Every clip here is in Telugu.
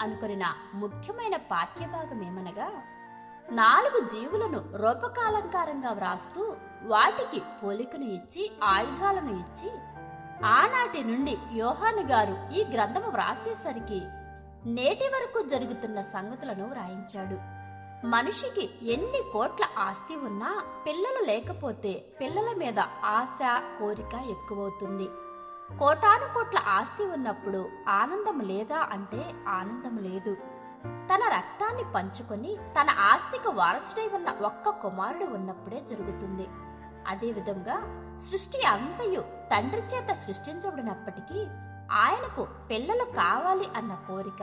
అనుకున్న ముఖ్యమైన పాఠ్యభాగం ఏమనగా నాలుగు జీవులను రూపకాలంకారంగా వ్రాస్తూ వాటికి పోలికను ఇచ్చి ఆయుధాలను ఇచ్చి ఆనాటి నుండి యోహాను గారు ఈ గ్రంథము వ్రాసేసరికి నేటి వరకు జరుగుతున్న సంగతులను వ్రాయించాడు. మనిషికి ఎన్ని కోట్ల ఆస్తి ఉన్నా పిల్లలు లేకపోతే పిల్లల మీద ఆశ కోరిక ఎక్కువవుతుంది. కోటాను కోట్ల ఆస్తి ఉన్నప్పుడు ఆనందం లేదా అంటే ఆనందం లేదు. తన రక్తాన్ని పంచుకొని తన ఆస్తికి వారసుడై ఉన్న ఒక్క కుమారుడు ఉన్నప్పుడే జరుగుతుంది. అదేవిధంగా సృష్టి అంతయు తండ్రి చేత సృష్టించబడినప్పటికీ ఆయనకు పిల్లలు కావాలి అన్న కోరిక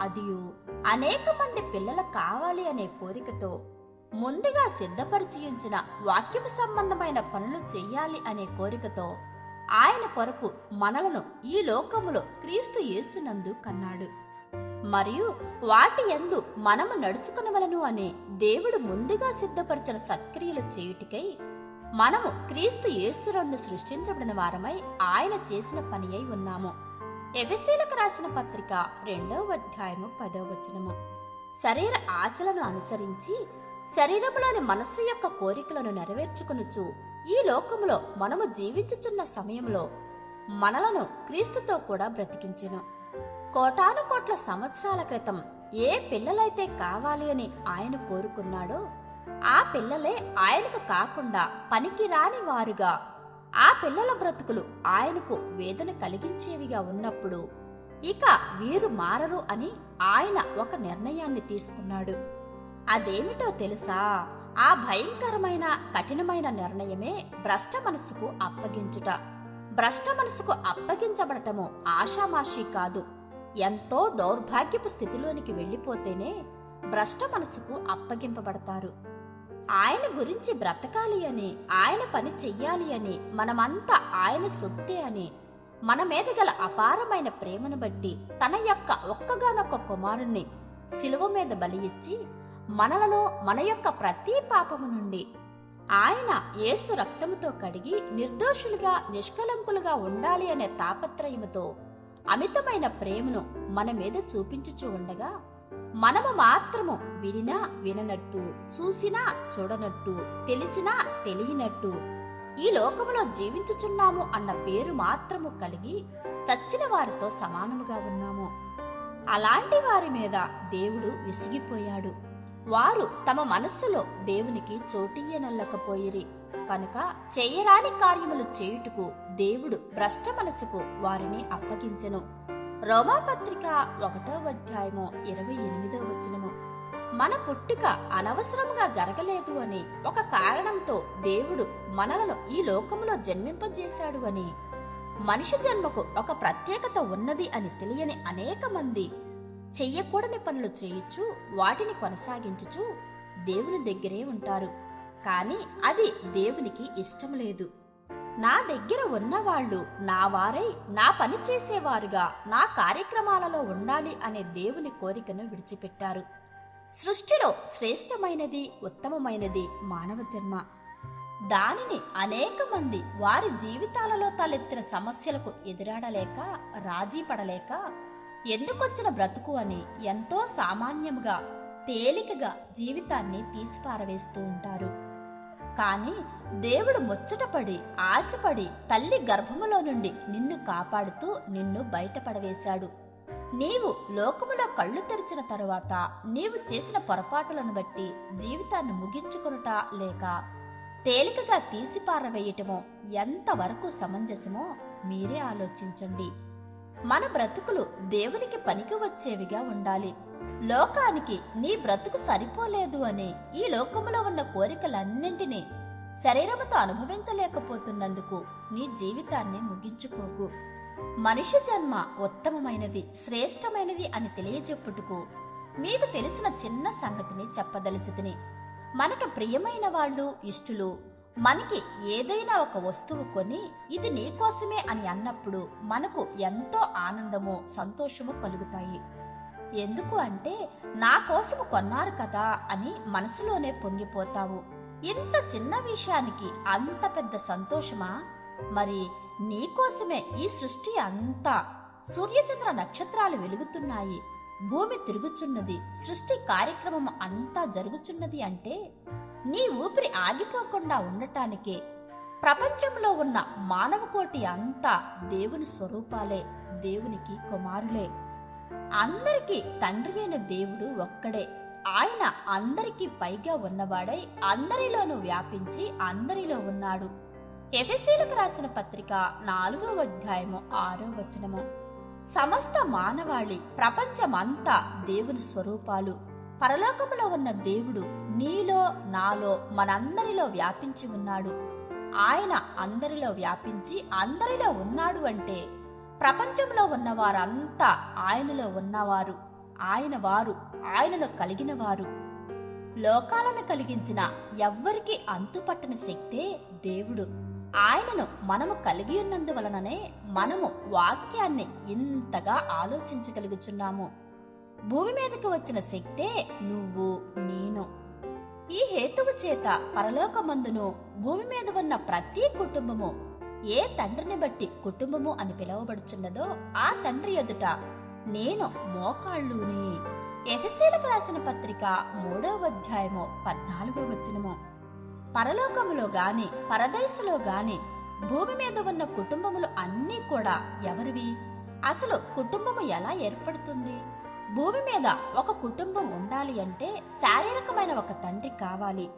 అదియు అనేక మంది పిల్లలు కావాలి అనే కోరికతో ముందుగా సిద్ధపరిచయించిన వాక్యపు సంబంధమైన పనులు చెయ్యాలి అనే కోరికతో ఆయన కొరకు మనలను ఈ లోకములో క్రీస్తు యేసునందు కన్నాడు. మరియు వాటి యందు మనము నడుచుకునవలను అనే దేవుడు ముందుగా సిద్ధపరిచిన సత్క్రియలు చేయుటికై మనము క్రీస్తు యేసునందు సృష్టించబడిన వారమై ఆయన చేసిన పని అయి ఉన్నాము. ఎబిసీలకు రాసిన పత్రిక రెండవ అధ్యాయము పదవ వచనము. శరీర ఆశలను అనుసరించి శరీరములోని మనస్సు యొక్క కోరికలను నెరవేర్చుకునుచు ఈ లోకములో మనము జీవించుచున్న సమయంలో మనలను క్రీస్తుతో కూడా బ్రతికించెను. కోటాను కోట్ల సంవత్సరాల క్రితం ఏ పిల్లలైతే కావాలి అని ఆయన కోరుకున్నాడో ఆ పిల్లలే ఆయనకు కాకుండా పనికిరాని వారుగా ఆ పిల్లల బ్రతుకులు ఆయనకు వేదన కలిగించేవిగా ఉన్నప్పుడు ఇక వీరు మారరు అని ఆయన ఒక నిర్ణయాన్ని తీసుకున్నాడు. అదేమిటో తెలుసా? ఆ భయంకరమైన కఠినమైన నిర్ణయమే భ్రష్ట మనసుకు అప్పగించుట. భ్రష్ట మనసుకు అప్పగించబడటము ఆషామాషీ కాదు. ఎంతో దౌర్భాగ్యపు స్థితిలోనికి వెళ్ళిపోతేనే భ్రష్ట మనసుకు అప్పగింపబడతారు. ఆయన గురించి బ్రతకాలి అని ఆయన పని చెయ్యాలి అని మనమంతా ఆయన సొత్తే అని మన మీద గల అపారమైన ప్రేమను బట్టి తన యొక్క ఒక్కగానొక్క కుమారుణ్ణి శిలువ మీద బలి ఇచ్చి మనలలో మన యొక్క ప్రతి పాపము నుండి ఆయన యేసు రక్తముతో కడిగి నిర్దోషులుగా నిష్కలంకులుగా ఉండాలి అనే తాపత్రయముతో అమితమైన ప్రేమను మన మీద చూపించుచూ ఉండగా మనము మాత్రము వినినా విననట్టు చూసినా చూడనట్టు తెలిసినా తెలియనట్టు ఈ లోకములో జీవించుచున్నాము అన్న పేరు మాత్రము కలిగి చచ్చిన వారితో సమానముగా ఉన్నాము. అలాంటి వారి మీద దేవుడు విసిగిపోయాడు. వారు తమ మనస్సులో దేవునికి చోటియ్యనల్లకపోయిరి. కనుక చేయరాని కార్యములు చేయుటకు దేవుడు భ్రష్ట మనసుకు వారిని అప్పగించెను. రోమాపత్రిక ఒకటో అధ్యాయము ఇరవై ఎనిమిదో వచనము. మన పుట్టుక అనవసరంగా జరగలేదు అని ఒక కారణంతో దేవుడు మనలను ఈ లోకములో జన్మింపజేశాడు అని. మనిషి జన్మకు ఒక ప్రత్యేకత ఉన్నది అని తెలియని అనేక మంది చెయ్యకూడని పనులు చేయొచ్చు వాటిని కొనసాగించుచు దేవుని దగ్గరే ఉంటారు. కానీ అది దేవునికి ఇష్టం లేదు. నా దగ్గర ఉన్నవాళ్ళు నా వారై నా పని చేసేవారుగా నా కార్యక్రమాలలో ఉండాలి అనే దేవుని కోరికను విడిచిపెట్టారు. సృష్టిలో శ్రేష్టమైనది ఉత్తమమైనది మానవ జన్మ. దానిని అనేక మంది వారి జీవితాలలో తలెత్తిన సమస్యలకు ఎదురాడలేక రాజీ పడలేక ఎందుకొచ్చిన బ్రతుకు అని ఎంతో సామాన్యముగా తేలికగా జీవితాన్ని తీసిపారవేస్తూ ఉంటారు. కాని దేవుడు ముచ్చటపడి ఆశపడి తల్లి గర్భములో నుండి నిన్ను కాపాడుతూ నిన్ను బయటపడవేశాడు. నీవు లోకములో కళ్ళు తెరిచిన తరువాత నీవు చేసిన పొరపాటులను బట్టి జీవితాన్ని ముగించుకొనుట లేక తేలికగా తీసిపారవేయటమో ఎంతవరకు సమంజసమో మీరే ఆలోచించండి. మన బ్రతుకులు దేవునికి పనికి వచ్చేవిగా ఉండాలి. లోకానికి నీ బ్రతుకు సరిపోలేదు అని ఈ లోకములో ఉన్న కోరికలన్నింటినీ శరీరముతో అనుభవించలేకపోతున్నందుకు నీ జీవితాన్ని ముగించుకోకు. మనిషి జన్మ ఉత్తమమైనది శ్రేష్టమైనది అని తెలియజెప్పుటకు మీకు తెలిసిన చిన్న సంగతిని చెప్పదలుచుతిని. మనకి ప్రియమైన వాళ్ళు ఇష్టులు మనకి ఏదైనా ఒక వస్తువు కొని ఇది నీకోసమే అని అన్నప్పుడు మనకు ఎంతో ఆనందము సంతోషము కలుగుతాయి. ఎందుకు అంటే నా కోసము కొన్నారు కదా అని మనసులోనే పొంగిపోతావు. ఇంత చిన్న విషయానికి అంత పెద్ద సంతోషమా? మరి నీకోసమే ఈ సృష్టి అంతా సూర్యచంద్ర నక్షత్రాలు వెలుగుతున్నాయి. భూమి తిరుగుచున్నది సృష్టి కార్యక్రమం అంతా జరుగుచున్నది అంటే నీ ఊపిరి ఆగిపోకుండా ఉండటానికే. ప్రపంచంలో ఉన్న మానవకోటి అంతా దేవుని స్వరూపాలే దేవునికి కుమారులే. అందరికీ తండ్రి అయిన దేవుడు ఒక్కడే. ఆయన అందరికీ పైగా ఉన్నవాడై అందరిలోనూ వ్యాపించి అందరిలో ఉన్నాడు. ఎఫెసీలకు రాసిన పత్రిక నాలుగో అధ్యాయము ఆరో వచనము. సమస్త మానవాళి ప్రపంచమంతా దేవుని స్వరూపాలు. పరలోకములో ఉన్న దేవుడు నీలో నాలో మనందరిలో వ్యాపించి ఉన్నాడు. ఆయన అందరిలో వ్యాపించి అందరిలో ఉన్నాడు అంటే ప్రపంచంలో ఉన్న వారంతా ఆయనలో ఉన్నవారు. ఆయన వారు ఆయనలో కలిగిన వారు లోకాలను కలిగించిన ఎవ్వరికి అంతుపట్టని శక్తే దేవుడు. ఆయనను మనము కలిగి ఉన్నందువలననే మనము వాక్యాన్ని ఇంతగా ఆలోచించగలుగుచున్నాము. భూమి మీదకి వచ్చిన శక్తే నువ్వు నేను. ఈ హేతువు చేత పరలోకమందును భూమి మీద ఉన్న ప్రతి కుటుంబము ఏ తండ్రిని బట్టి కుటుంబము అని పిలువబడుచున్నదో ఆ తండ్రి ఎదుట నేను మోకాళ్ళుని. ఎఫెసీలకు రాసిన పత్రిక మూడవ అధ్యాయము పద్నాలుగో వచనము. పరలోకములో గాని పరదేశులో గాని భూమి మీద ఉన్న కుటుంబములు అన్నీ కూడా ఎవరివి? అసలు కుటుంబము ఎలా ఏర్పడుతుంది? భూమి మీద ఒక కుటుంబం ఉండాలి అంటే శారీరకమైన ఒక తండ్రి కావాలి.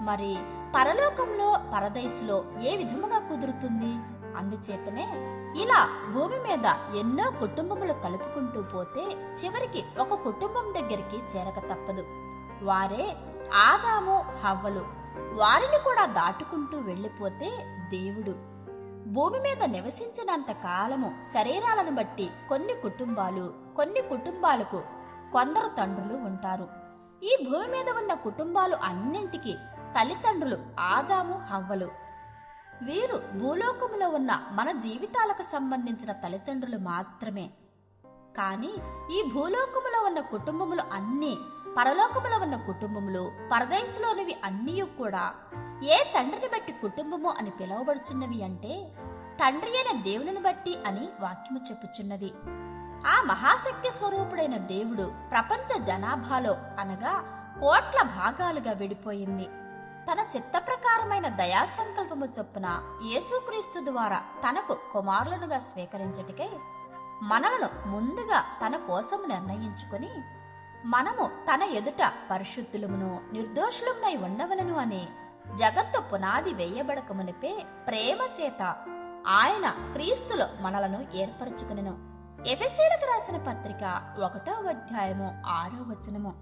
మరి పరలోకంలో పరదైసులో ఏ విధముగా కుదురుతుంది? అందుచేతనే ఇలా భూమి మీద ఎన్నో కుటుంబములు కలుపుకుంటూ పోతే చివరికి ఒక కుటుంబం దగ్గరికి చేరక తప్పదు. వారే ఆదాము హవ్వలు. వారిని కూడా దాటుకుంటూ వెళ్ళిపోతే దేవుడు. భూమి మీద నివసించినంత కాలము శరీరాలను బట్టి కొన్ని కుటుంబాలు కొన్ని కుటుంబాలకు కొందరు తండ్రులు ఉంటారు. ఈ భూమి మీద ఉన్న కుటుంబాలు అన్నింటికి తల్లిదండ్రులు ఆదాము హవ్వలు. వీరు భూలోకములో ఉన్న మన జీవితాలకు సంబంధించిన తల్లిదండ్రులు మాత్రమే. కానీ ఈ భూలోకములో ఉన్న కుటుంబములు అన్నీ పరలోకములో ఉన్న కుటుంబములు పరదేశంలోనివి అన్నీ కూడా ఏ తండ్రిని బట్టి కుటుంబము అని పిలువబడుచున్నవి అంటే తండ్రి అయిన దేవుని బట్టి అని వాక్యము చెప్పుచున్నది. ఆ మహాశక్తి స్వరూపుడైన దేవుడు ప్రపంచ జనాభాలో అనగా కోట్ల భాగాలుగా విడిపోయింది. తన చిత్త ప్రకారమైన దయా సంకల్పము చొప్పున యేసుక్రీస్తు ద్వారా తనకు కుమారులనుగా స్వీకరించటికై మనలను ముందుగా తన కోసం నిర్ణయించుకొని మనము తన ఎదుట పరిశుద్ధులమును నిర్దోషులమునై ఉండవలను అని జగత్తు పునాది వేయబడక మునిపే ప్రేమ చేత ఆయన క్రీస్తులో మనలను ఏర్పరచుకునెను. ఎఫెసీలకు రాసిన పత్రిక ఒకటో అధ్యాయము ఆరో వచనము.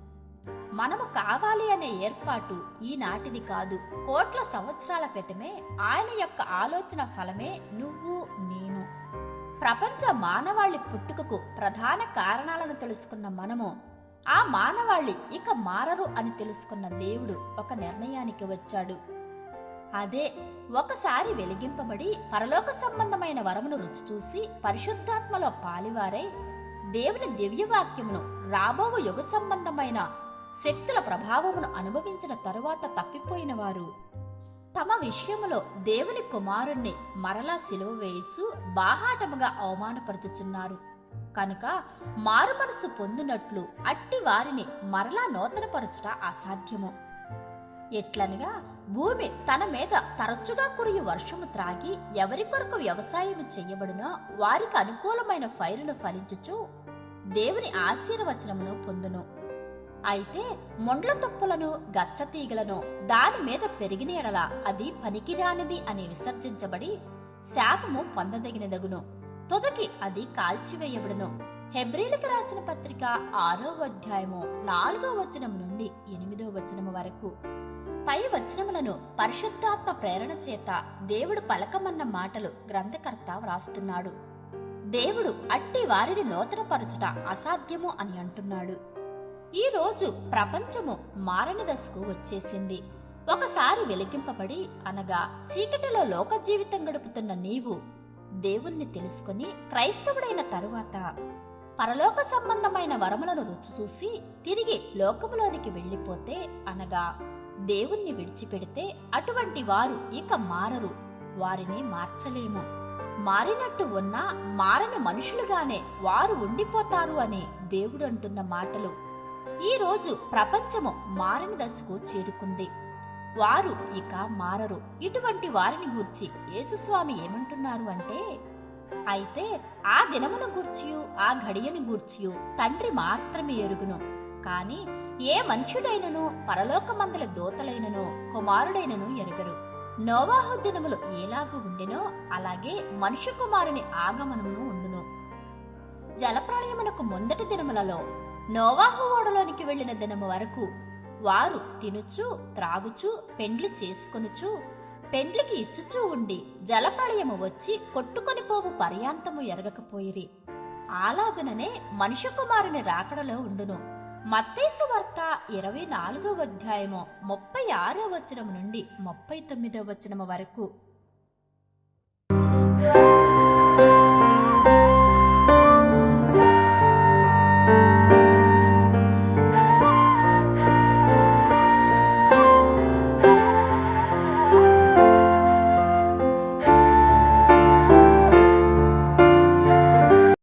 మనము కావాలి అనే ఏర్పాటు ఈనాటిది కాదు. కోట్ల సంవత్సరాల క్రితమే ఆయన యొక్క ఆలోచన ఫలమే నువ్వు నేను. ప్రపంచ మానవాళి పుట్టుకకు ప్రధాన కారణాలను తెలుసుకున్న మనము ఆ మానవాళి ఇక మారరు అని తెలుసుకున్న దేవుడు ఒక నిర్ణయానికి వచ్చాడు. అదే ఒకసారి వెలిగింపబడి పరలోక సంబంధమైన వరమును రుచి చూసి పరిశుద్ధాత్మలో పాలివారై దేవుని దివ్యవాక్యమును రాబోవు యుగ సంబంధమైన శక్తుల ప్రభావమును అనుభవించిన తరువాత తప్పిపోయిన వారు. తమ విషయములో దేవుని కుమారుణ్ణి మరలా సిలువ వేయచు బాహాటముగా అవమానపరుచుచున్నారు. కనుక మారుమనసు పొందినట్లు అట్టి వారిని మరలా నూతనపరచుట అసాధ్యము. ఎట్లనగా భూమి తన మీద తరచుగా కురియు వర్షము త్రాగి ఎవరి కొరకు వ్యవసాయము చెయ్యబడినో వారికి అనుకూలమైన ఫైరును ఫలించుచు దేవుని ఆశీర్వచనమును పొందును. అయితే మొండ్ల తుప్పలను గచ్చతీగలను దాని మీద పెరిగిన ఎడల అది పనికిరానిది అని విసర్జించబడి శాపము పొందదగినదగును. తుదకి అది కాల్చివేయబడును. హెబ్రిలకు రాసిన పత్రిక ఆరో అధ్యాయము నాలుగో వచనం నుండి ఎనిమిదో వచనము వరకు. పై వచనములను పరిశుద్ధాత్మ ప్రేరణ చేత దేవుడు పలకమన్న మాటలు గ్రంథకర్త వ్రాస్తున్నాడు. దేవుడు అట్టి వారిని నూతనపరచుట అసాధ్యము అని అంటున్నాడు. ఈ రోజు ప్రపంచము మారని దశకు వచ్చేసింది. ఒకసారి వెలిగింపబడి అనగా చీకటిలో లోక జీవితం గడుపుతున్న నీవు దేవుణ్ణి తెలుసుకుని క్రైస్తవుడైన తరువాత పరలోక సంబంధమైన వరములను రుచి చూసి తిరిగి లోకములోనికి వెళ్ళిపోతే అనగా దేవుణ్ణి విడిచిపెడితే అటువంటి వారు ఇక మారరు వారిని మార్చలేము. మారినట్టు ఉన్నా మారని మనుషులుగానే వారు ఉండిపోతారు అని దేవుడు అంటున్న మాటలు. ఈరోజు ప్రపంచము మారని దశకు చేరుకుంది. వారు ఇక మారరు. ఇటువంటి వారిని గూర్చి యేసుస్వామి ఏమంటున్నారు అంటే అయితే ఆ దినమును గూర్చియు ఆ ఘడియను గూర్చియు తండ్రి మాత్రమే ఎరుగును. కాని ఏ మనుషుడైనను పరలోకమందల దోతలైనను కుమారుడైనను ఎరుగరు. నోవాహు దినములు ఎలాగూ ఉండెనో అలాగే మనుష్య కుమారుని ఆగమనమును ఉండును. జలప్రళయమునకు ముందటి దినములలో నోవాహు ఓడలోనికి వెళ్ళిన దినము వరకు వారు తినుచు త్రాగుచు పెండ్లి చేసుకొనుచు పెండ్లికి ఇచ్చుచూ ఉండి జలప్రళయము వచ్చి కొట్టుకొని పోవు పర్యాంతము ఎరగకపోయిరి. అలాగుననే మనుష్య కుమారుని రాకడలో ఉండును. మత్తేసు వార్త ఇరవై నాలుగవ అధ్యాయము ముప్పై ఆరో వచనము నుండి ముప్పై తొమ్మిదో వచనము వరకు.